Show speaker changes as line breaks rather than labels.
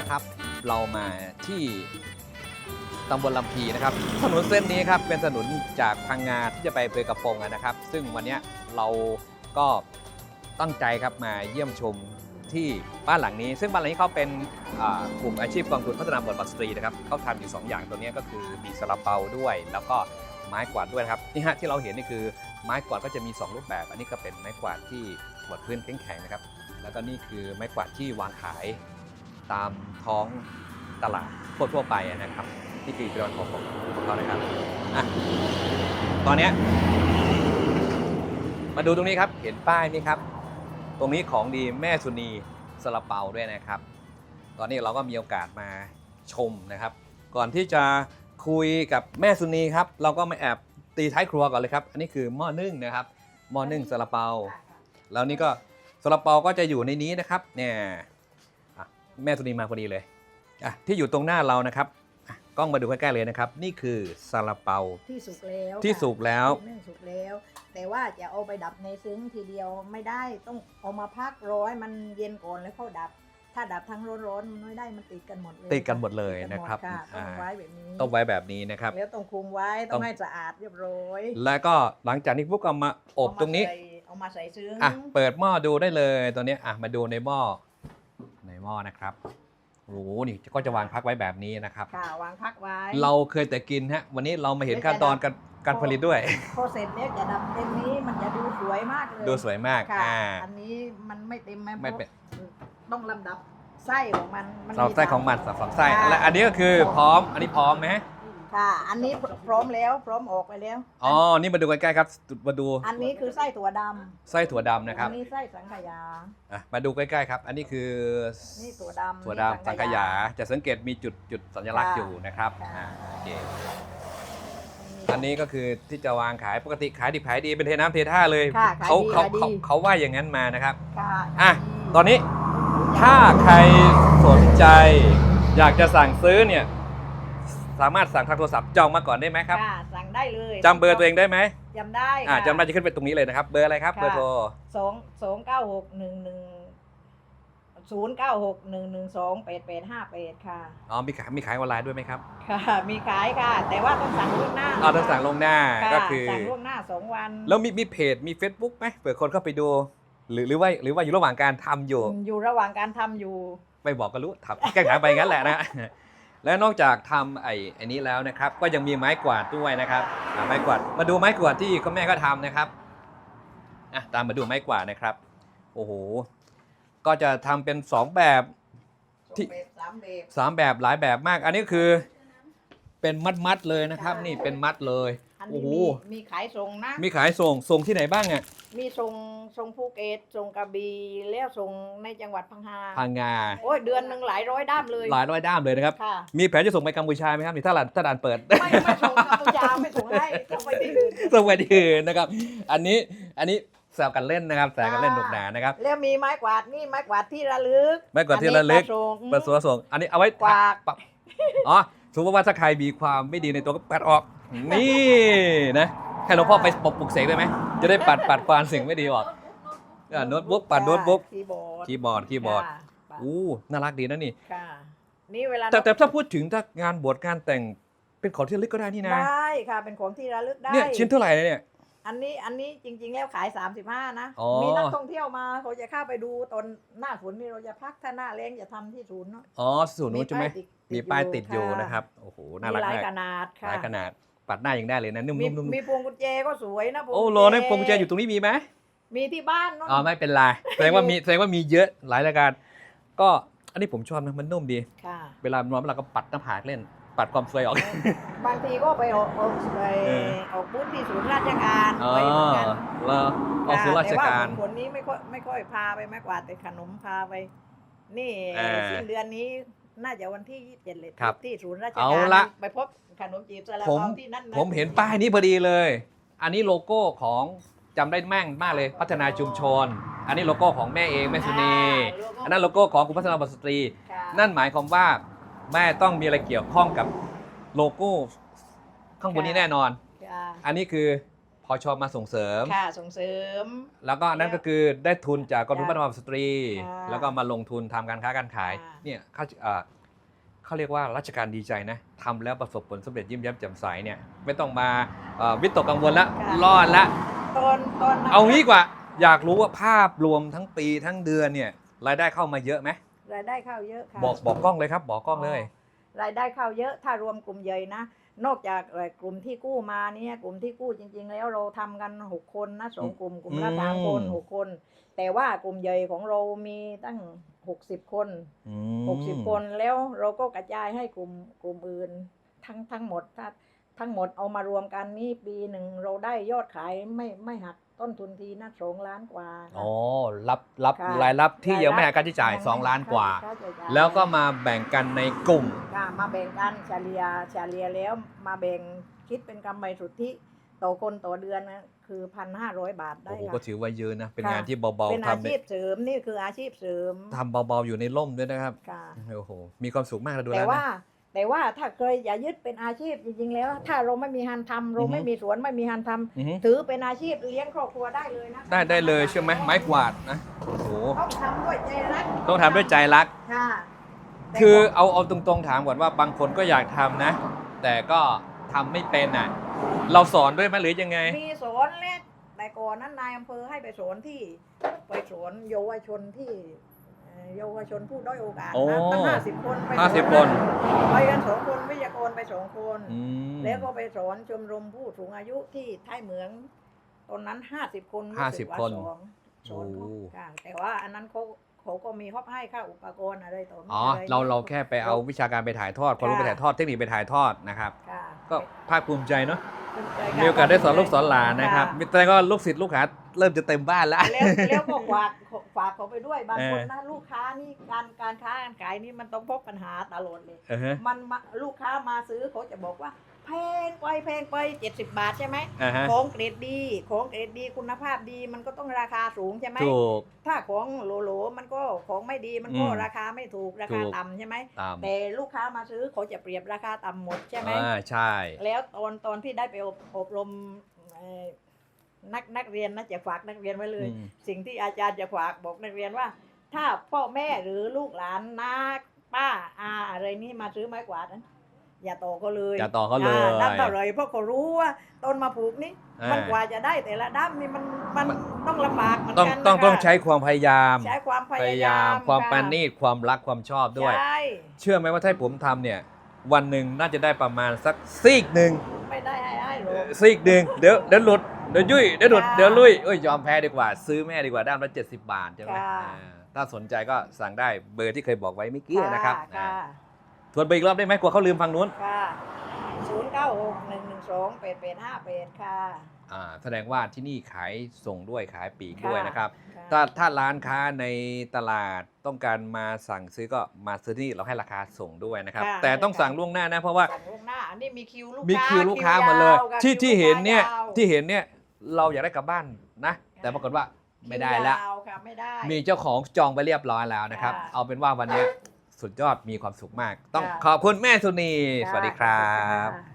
นะครับ เรามาที่ตำบลลำพีนะครับ ถนนเส้นนี้ครับเป็นถนนจากพังงาที่จะไปเภอกระโปงนะครับ ซึ่งวันนี้เราก็ตั้งใจครับมาเยี่ยมชมที่บ้านหลังนี้ ซึ่งบ้านหลังนี้เขาเป็นกลุ่มอาชีพกองทุนพัฒนาบทบาทสตรีนะครับเขาทำอยู่สองอย่างตัวนี้ก็คือมีซาลาเปาด้วย แล้วก็ไม้กวาดด้วยครับนี่ฮะที่เราเห็นนี่คือไม้กวาดก็จะมี 2 รูปแบบ อันนี้ก็เป็นไม้กวาดที่กวาดพื้นแข็งๆนะครับแล้วก็นี่คือไม้กวาดที่วางขาย ตามท้องตลาดทั่วๆไปนะครับนี่คืออิทธิพลของของของเขานะครับอะตอนนี้มาดูตรงนี้ครับ เห็นป้ายนี้ครับ ตรงนี้ของดีแม่สุนีสลาเปาด้วยนะครับ ตอนนี้เราก็มีโอกาสมาชมนะครับ ก่อนที่จะคุยกับแม่สุนีครับ เราก็มาแอบตีท้ายครัวก่อนเลยครับ อันนี้คือหม้อนึ่งนะครับหม้อนึ่งสลาเปา แล้วนี่ก็สลาเปาก็จะอยู่ในนี้นะครับเนี่ย แม่สุนีมาพอดีเลยอะที่อยู่ตรงหน้าเรานะครับอะกล้องมาดูใกล้ๆเลยนะครับ นี่คือซาลาเปา
ที่สุกแล้ว
ที่สุกแล้ว
ค่ะนึ่งสุกแล้ว แต่ว่าจะเอาไปดับในซึ้งทีเดียวไม่ได้ต้องเอามาพักร้อยมันเย็นก่อนแล้วเข้าดับ ถ้าดับทั้งร้อนๆมันไม่ได้มันติดกันหมดเลย
ติดกันหมดเลย
ติดกั
นะครับ
หมดต้อง
อ่า
ไว้แบบนี้
ต้องไว้แบบนี้นะครับ
แล้วต้องคุมไว้
ต้
ต้
อ
อง งให้สะอาดเรียบร้อย
แล้วก็หลังจากนี้พวกเอามาอบตรงนี้
เามาใส่เอามาใส่ซึ้ง
อะเปิดหม้อดูได้เลยตัวเนี้ยอะมาดูในหม้อใน หม้อนะครับโอ้โหนี่ก็จะวางพักไว้แบบนี้นะครับ
ค่ะวางพักไว้
เราเคยแต่กินฮะวันนี้เรามาเห็นขั้นตอนการการผลิตด้วย
พอเสร็จแล้วจะดับเต็มนี้มันจะดูสวยมากเลย
ดูสวยมาก
ค่ะ
อ่า
อันนี้มันไม่เต็มไหม
ไม่เป็น
ต้องลำดับไส้ของมันมัน
เราไส้ของมัน
สา
สองไส้
ค่ะ
และอันนี้ก็คือพร้อม อันนี้พร้อมไหม
ค่ะ อันนี้พร้อมแล้วพร้อมออกไปแล้ว
อ๋อ นี่มาดูใกล้ๆครับ มาดู
อันนี้คือไส้ถั่วด
ไส้ถั่วดำำนะครับ
อันี้ไส้สังขยา
อะมาดูใกล้ๆครับ อันนี้คือ
นี่ถั่วดำ
ถั่ว
นี่
ดำสังขยา จะสังเกตมีจุดจุดสัญลักษณ์
ค่ะ
อยู่นะครับ
ค่ะ
อ่าโอเคอันนี้ก็คือที่จะวางขายปกติขายดิบขายดีเป็นเทน้ำเทท่าเลย
ค่ะขาย
เขา
ดี
เขา
ขายดี
เขาเขาว่าอย่างนั้นมานะครับ
ค่ะ
อะ ตอนนี้ถ้าใครสนใจ อยากจะสั่งซื้อเนี่ย สามารถสั่งทางโทรศัพท์จองมาก่อนได้ไหมครับ
ค่ะสั่งได้เลย
จำเบอร์ตัวเองได้ไหม
จำได้
อ่า
ค่ะ
จำได้จะขึ้นไปตรงนี้เลยนะครับ เบอร์อะไรครับ
ค่ะ
เบอร์โทร
สองสองเก้าหกหนึ่งหนึ่งศูนย์เก้าหกหนึ่งหนึ่งสองแปดแปดห้าแปดค่ะ
อ๋อมีขายมีขายออนไลน์ด้วยไหมครับ
ค่ะมีขายค่ะ แต่ว่าต้องสั่งล่วงหน้า
อ๋อต้องสั่งลวงหน้า
ค่ะ
ก็คือ
สั่งล่วงหน้าสองวัน
แล้วมีมีเพจมี Facebook ไหมเผื่อคนเข้าไปดู หรือหรือว่าหรือว่าอยู่ระหว่างการทำอยู่
อยู่ระหว่างการทำอยู่
ไม่บอกก็รู้ทำแก้ไขไปงั้นแหละนะ และนอกจากทำไอ้ไอ้นี้แล้วนะครับ ก็ยังมีไม้กวาดด้วยนะครับอะไม้กวาดมาดูไม้กวาดที่คุณแม่ก็ทำนะครับอะตามมาดูไม้กวาดนะครับ โอ้โห ก็จะทำเป็นสองแบบ ที่
สองแบบสามแบบ
สามแบบหลายแบบมาก อันนี้คือเป็นมัดมัดๆเลยนะครับ
ใช่
นี่เป็นมัดเลย
อัน
โอ้
นี้
โห
มีมีขายส่งนะ
มีขายส่งส่งที่ไหนบ้างอะ
มีส่งส่งภูเก็ตส่งกระบี่แล้วส่งในจังหวัดพังงา
พังงา
โอ้ยเดือนหนึ่งหลายร้อยด้ามเลย
หลายร้อยด้ามเลยนะครับ
ค่ะ
มีแผนจะส่งไปกัมพูชาไหมครับนี่ถ้าด่านถ้าด่านเปิด
ไม่ไม่ส่งกัมพูชาไม่ส่งให้ส่งไปที่อื่น
ส่งไปที่อื่นนะครับ อันนี้อันนี้แซวกันเล่นนะครับแซวกันเล่นหนุกหนานะครับ
แล้วมีไม้กวาดนี่ไม้กวาดที่ระลึก
ไม้กวาดที่ระลึก
อันนี้ปลาส่ง
เปิดสัวส่งอันนี้เอาไว้
กวาด
ปักอ๋อ สมมติว่าถ้าใครมีความไม่ดีในตัวก็ปัดออก นี่นะให้หลวงพ่อไปปกปลุกเสกได้ไหม จะได้ปัดปัดความสิ่งไม่ดีออกอ่าโน้ตบุ๊กปัดโน้ตบุ๊ก
คีย์บอร์ด
คีย์บอร์ดคีย์บอร์ด
ค่ะปัด
อู้น่ารักดีนะนี่
ค่ะนี่เวลา
แต่แต่ถ้าพูดถึงถ้างานบวชงานแต่งเป็นของที่ระลึกก็ได้นี่นะ
ได้ค่ะ เป็นของที่ระลึกได้
เนี่ยชิ้นเท่าไหร่เนี่ย
อันนี้อันนี้จริง ๆ แล้วขาย 35 นะ
อ๋อ
มีนักท่องเที่ยวมาเขาจะเข้าไปดูตอนหน้าฝนนี่เราจะพักถ้าหน้าแรงจะทำที่ศูนย์เนาะ
อ๋อศูนย์นู้นใช่ไหม
ติด
มีป้ายติดอยู่
ค่ะ
นะครับโอ้โหน่า
มี
รัก
หลาย
มาก
ขนาด
ห
ค่ะ
ลายขนาดปัดหน้ายังได้เลยนะนุ่ม
มี
ๆนุ่ม
มีพวงกุญแจก็สวยนะพวง
โอ้
กุญ
โหนั่นพวงกุญแจอยู่ตรงนี้มีไหม
มีที่บ้านเนาะ
อ๋อไม่เป็นไรแสดงว่ามีแสดงว่ามีเยอะหลายรายการ ก็อันนี้ผมชอบนะมันนุ่มดี
ค่ะ
เวลานอนเวลาก็ปัดหน้าผากเล่น ปัดความสวยออก
บางทีก็ไปออกออกไป
เออ
ออกบูธที่ศูนย์ราชการ
อ๋อ
ไปเหมือนกัน
แล้วออกสู่ราชการ
แต่ว่าคนนี้ไม่ค่อยไม่ค่อยพาไปมากกว่าแต่ขนมพาไป นี่
อ่า
สิ้นเดือนนี้น่าจะวันที่ยี่สิบเจ็ดเลย
ครับ
ที่ศูนย์ราช
เอา
การ
ละ
ไปพบขนมจีบซาลา
ผม
เปาที่นั่นนะ
ผมเห็นป้ายนี้พอดีเลย อันนี้โลโก้ของจำได้แม่งมากเลยพัฒนาชุมชน อันนี้โลโก้ของแม่เองแม่สุนีอันนั้นโลโก้ของกลุ่มพัฒนาบทสตรี
ค่ะ
นั่นหมายความว่า แม่ต้องมีอะไรเกี่ยวข้องกับโลโก้ข้างบนนี้แน่นอน
ค่ะ
อันนี้คือพอชอมาส่งเสริม
ค่ะส่งเสริม
แล้วก็อันนั้นก็คือได้ทุนจากกองทุน
ค่ะ
พัฒนาสตรี
ค่ะ
แล้วก็มาลงทุนทำการค้าการขาย
ค่ะ
เนี่ยค่าเอ่อเขาเรียกว่าราชการดีใจนะทำแล้วประสบผลสำเร็จยิ้มแย้มแจ่มใสเนี่ยไม่ต้องมาเอ่อวิตกกังวลละ
ค่ะ
รอดละ
ตอนตอนนั้น
เอางี้ดีกว่าอยากรู้ว่าภาพรวมทั้งปีทั้งเดือนเนี่ยรายได้เข้ามาเยอะไหม
รายได้เข้าเยอะค่ะ
บอกบอกกล้องเลยครับ บอกกล้องเลย
รายได้เข้าเยอะถ้ารวมกลุ่มใหญ่นะ นอกจากเอ่อกลุ่มที่กู้มาเนี่ยกลุ่มที่กู้จริง ๆ แล้วเราทำกันหกคนนะสองกลุ่มกลุ่มละ
อืม
สามคนหกคน แต่ว่ากลุ่มใหญ่ของเรามีตั้งหกสิบคน
อืม
หกสิบคนแล้วเราก็กระจายให้กลุ่มกลุ่มอื่น ทั้งทั้งหมดถ้าทั้งหมดเอามารวมกันนี่ปีหนึ่งเราได้ยอดขายไม่ไม่หัก ต้นทุนทีนะสองล้านกว่าค่ะ
อ๋อรับรับ
ค่ะ
รายรับที่
รายรับ
ยังไม่หักค่าใช้จ่าย
ยังไม่
สองล้านกว่า
ค่ใช้จ่าย
แล้วก็มาแบ่งกันในกลุ่ม
ค่ะมาแบ่งกันเฉลี่ยเฉลี่ยแล้วมาแบ่งคิดเป็นกำไรสุทธิต่อคนต่อเดือนนะคือพันห้าร้อยบาทได้
โอ้โห
ค่ะ
ก็ถือว่าเยอะนะ เป็น
ค่ะ
งานที่เบา
เป็น
ๆ
อา
ทำ
ชีพเสริมนี่คืออาชีพเสริม
ทำเบาๆอยู่ในร่มด้วยนะครับ
ค่ะ
โอ้โห มีความสุขมากเลยดู
แต่
แล้ว
ว่า
นะ
แต่ว่าถ้าเคยอย่ายึดเป็นอาชีพจริงๆแล้ว ถ้าเราไม่มีฮันทำเรา
อือฮึ
ไม่มีสวนไม่มีฮันทำ
อือฮึ
ถือเป็นอาชีพเลี้ยงครอบครัวได้เลยนะ
ได้ได้เลยใช่ไหมไม้กวาดนะโอ้โห
ต้องทำด้วยใจรัก
ต้องทำด้วยใจรัก
ค่ะแต่
คือ
ก่น
เอาเอาตรงๆถามก่อนว่าบางคนก็อยากทำนะ แต่ก็ทำไม่เป็นอะ เราสอนด้วยไหมหรือยังไง
มีสอนเล็กแต่ก่อนนั้นนายอำเภอให้ไปสอนที่ ไปสอนเยาวชนที่ เอ่อเยาวชนผู้ด้อยโอกาส
โอ้
นะตั้งห้าสิบคนไปสอ
ห้าสิบคน
ไปกันสองคนวิทยากรไปสองคน
อืม
แล้วก็ไปสอนชมรมผู้สูงอายุที่ท้ายเหมือง ตอนนั้นห้าสิบคนรู้สึกว่า
50คน
สอนสอนเขา
โอ้
ค่ะแต่ว่าอันนั้นเขา เขาก็มีฮอบให้ค่าอุปกรณ์อะไรต่อมี
อ๋อ
อะไร
เราเราแค่ไปเอาวิชาการไปถ่ายทอดความรู้ไป
ค่ะ
ถ่ายทอดเทคนิคไปถ่ายทอดนะครับ
ค่ะ
ก็ภาคภูมิใจเนาะ
ภูมิใจค่ะ
มีโอกาสได้สอนลูกสอนหลานนะครับ
ค่ะ
แต่ก็ลูกศิษย์ลูกหาเริ่มจะเต็มบ้านแล้ว
แล้วแล้วก็ฝากฝากเขาไปด้วยบางคน
เออ
นะลูกค้านี่การการค้าการขายนี่มันต้องพบปัญหาตลอดเลย
เออฮะ
มันมาลูกค้ามาซื้อเขาจะบอกว่า แพงไปแพงไปเจ็ดสิบบาทใช่ไหม
อ่าฮะ
ของเกรดดีของเกรดดีคุณภาพดีมันก็ต้องราคาสูงใช่ไหม
ถูก
ถ้าของโหลๆมันก็ของไม่ดีมันก็
อืม
ราคาไม่ถูกราคา
ถูก
ต่ำใช่ไหม
ตาม
แต่ลูกค้ามาซื้อเขาจะเปรียบราคาต่ำหมดใช่ไหม
อ่าใช่
แล้วตอนตอนที่ได้ไปอบอบรมเอ่อนักนักเรียนนะจะฝากนักเรียนไว้เลย
อืม
สิ่งที่อาจารย์จะฝากบอกนักเรียนว่า ถ้าพ่อแม่หรือลูกหลานน้าป้าอาอะไรนี่มาซื้อไม้กวาดนั้น อย่าต่อเขาเลย
อย่าต่อเขาเลย
ด้ำเท่าไหรเพราะเขารู้ว่าต้นมาปลูกนี่
อ่า
มันกว่าจะได้แต่ละด้ำนี่มันมัน
มัน
ต้องลำบากเหมือน
ต้อง
กัน
ต้อง
นะคะ
ต้องใช้ความพยายาม
ใช้ความพ
พ
ยายายา
ยาม
ม
ความะปราณีตความรักความชอบด้วย
ใช่
เชื่อไหมว่าถ้าผมทำเนี่ย วันหนึ่งน่าจะได้ประมาณสักซีกหนึ่ง
ไม่ได้ให้ให้หรอก
ซีกหนึ่งเดี๋ยวเดี๋ยวหลุดเดี๋ยวยุ่ยเดี๋ยวหลุด
ค่ะ
เดี๋ยวลุยเอ้ยยอมแพ้ดีกว่า ซื้อแม่ดีกว่าด้ามละเจ็ดสิบบาทใช่ไหม
ค่ะ
อ่าถ้าสนใจก็สั่งได้เบอร์ที่เคยบอกไว้เมื่อกี้นะครับ
ค่ะ
อ่า ทวนไปอีกรอบได้ไหมกลัวเขาลืมฟังนู้น
ค่ะศูนย์เก้าหกหนึ่งหนึ่งสองเป็ดเป็ดห้าเป็ดค่ะ
อ่าแสดงว่าที่นี่ขายส่งด้วยขายปลีกด้วย
ค่ะ
นะครับ
ค่ะ
ถ้าถ้าร้านค้าในตลาดต้องการมาสั่งซื้อก็มาซื้อที่นี่เราให้ราคาส่งด้วยนะครับ
ค่ะ
แต่ต้อง
ค่ะ
สั่งล่วงหน้านะเพราะว่า
สั่งล่วงหน้าอันนี้มีคิวลูก
มี
ค้า
คิวลูกค้ามาเลย
วค่ะ
ที่
คิว
ที่
ลูก
เห็นเนี่ย
ค้ายาว
ที่เห็นเนี่ยเราอยากได้กลับบ้านนะ แต่ปรากฏว่าไม่ได้ละ
คิวยาวค่ะไม่ได้
มีเจ้าของจองไปเรียบร้อยแล้วนะครับ
ค่ะ
เอาเป็นว่าวันนี้ สุดยอดมีความสุขมาก ต้อง
ค่ะ
ขอบคุณแม่สุนี
ค่ะ
สวัสดีครับ
ขอณค่ะ